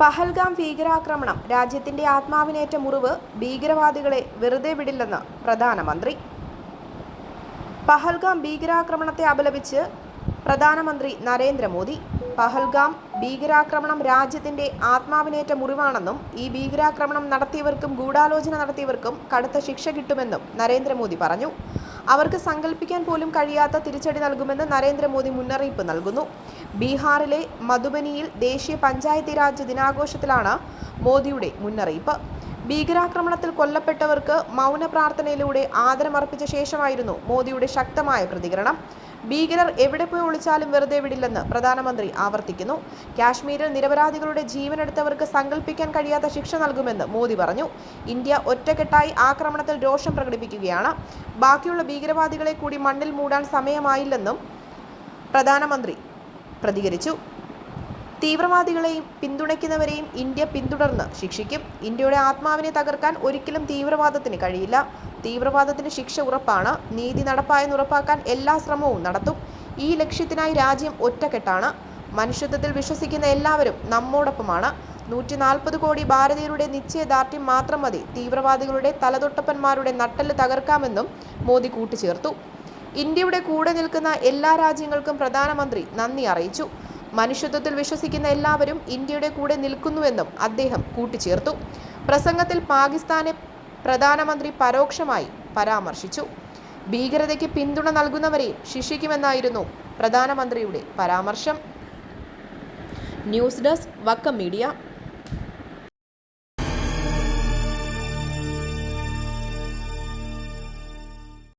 പഹൽഗാം ഭീകരാക്രമണം രാജ്യത്തിന്റെ ആത്മാവിനേറ്റ മുറിവ് ഭീകരവാദികളെ വെറുതെ വിടില്ലെന്ന് പ്രധാനമന്ത്രി. പഹൽഗാം ഭീകരാക്രമണത്തെ അപലപിച്ച് പ്രധാനമന്ത്രി നരേന്ദ്രമോദി പഹൽഗാം ഭീകരാക്രമണം രാജ്യത്തിന്റെ ആത്മാവിനേറ്റ മുറിവാണെന്നും ഈ ഭീകരാക്രമണം നടത്തിയവർക്കും ഗൂഢാലോചന നടത്തിയവർക്കും കടുത്ത ശിക്ഷ കിട്ടുമെന്നും നരേന്ദ്രമോദി പറഞ്ഞു. അവർക്ക് സങ്കല്പിക്കാൻ പോലും കഴിയാത്ത തിരിച്ചടി നൽകുമെന്ന് നരേന്ദ്രമോദി മുന്നറിയിപ്പ് നൽകുന്നു. ബീഹാറിലെ മധുബനിയിൽ ദേശീയ പഞ്ചായത്തി രാജ് ദിനാഘോഷത്തിലാണ് മോദിയുടെ മുന്നറിയിപ്പ്. ഭീകരാക്രമണത്തിൽ കൊല്ലപ്പെട്ടവർക്ക് മൗന പ്രാർത്ഥനയിലൂടെ ആദരമർപ്പിച്ച ശേഷമായിരുന്നു മോദിയുടെ ശക്തമായ പ്രതികരണം. ഭീകരർ എവിടെ പോയി ഒളിച്ചാലും വെറുതെ വിടില്ലെന്ന് പ്രധാനമന്ത്രി ആവർത്തിക്കുന്നു. കാശ്മീരിൽ നിരപരാധികളുടെ ജീവനെടുത്തവർക്ക് സങ്കല്പിക്കാൻ കഴിയാത്ത ശിക്ഷ നൽകുമെന്ന് മോദി പറഞ്ഞു. ഇന്ത്യ ഒറ്റക്കെട്ടായി ആക്രമണത്തിൽ രോഷം പ്രകടിപ്പിക്കുകയാണ്. ബാക്കിയുള്ള ഭീകരവാദികളെ കൂടി മണ്ണിൽ മൂടാൻ സമയമായില്ലെന്നും പ്രധാനമന്ത്രി പ്രതികരിച്ചു. തീവ്രവാദികളെയും പിന്തുണയ്ക്കുന്നവരെയും ഇന്ത്യ പിന്തുടർന്ന് ശിക്ഷിക്കും. ഇന്ത്യയുടെ ആത്മാവിനെ തകർക്കാൻ ഒരിക്കലും തീവ്രവാദത്തിന് കഴിയില്ല. തീവ്രവാദത്തിന് ശിക്ഷ ഉറപ്പാണ്. നീതി നടപ്പായെന്ന് ഉറപ്പാക്കാൻ എല്ലാ ശ്രമവും നടത്തും. ഈ ലക്ഷ്യത്തിനായി രാജ്യം ഒറ്റക്കെട്ടാണ്. മനുഷ്യത്വത്തിൽ വിശ്വസിക്കുന്ന എല്ലാവരും നമ്മോടൊപ്പമാണ്. നൂറ്റി നാൽപ്പത് കോടി ഭാരതീയരുടെ നിശ്ചയദാർഢ്യം മാത്രം മതി തീവ്രവാദികളുടെ തലതൊട്ടപ്പന്മാരുടെ നട്ടൽ തകർക്കാമെന്നും മോദി കൂട്ടിച്ചേർത്തു. ഇന്ത്യയുടെ കൂടെ നിൽക്കുന്ന എല്ലാ രാജ്യങ്ങൾക്കും പ്രധാനമന്ത്രി നന്ദി അറിയിച്ചു. മനുഷ്യത്വത്തിൽ വിശ്വസിക്കുന്ന എല്ലാവരും ഇന്ത്യയുടെ കൂടെ നിൽക്കുന്നുവെന്നും അദ്ദേഹം കൂട്ടിച്ചേർത്തു. പ്രസംഗത്തിൽ പാകിസ്ഥാനെ പ്രധാനമന്ത്രി പരോക്ഷമായി പരാമർശിച്ചു. ഭീകരതയ്ക്ക് പിന്തുണ നൽകുന്നവരെ ശിക്ഷിക്കുമെന്നായിരുന്നു പ്രധാനമന്ത്രിയുടെ പരാമർശം. News desk Vakkam media.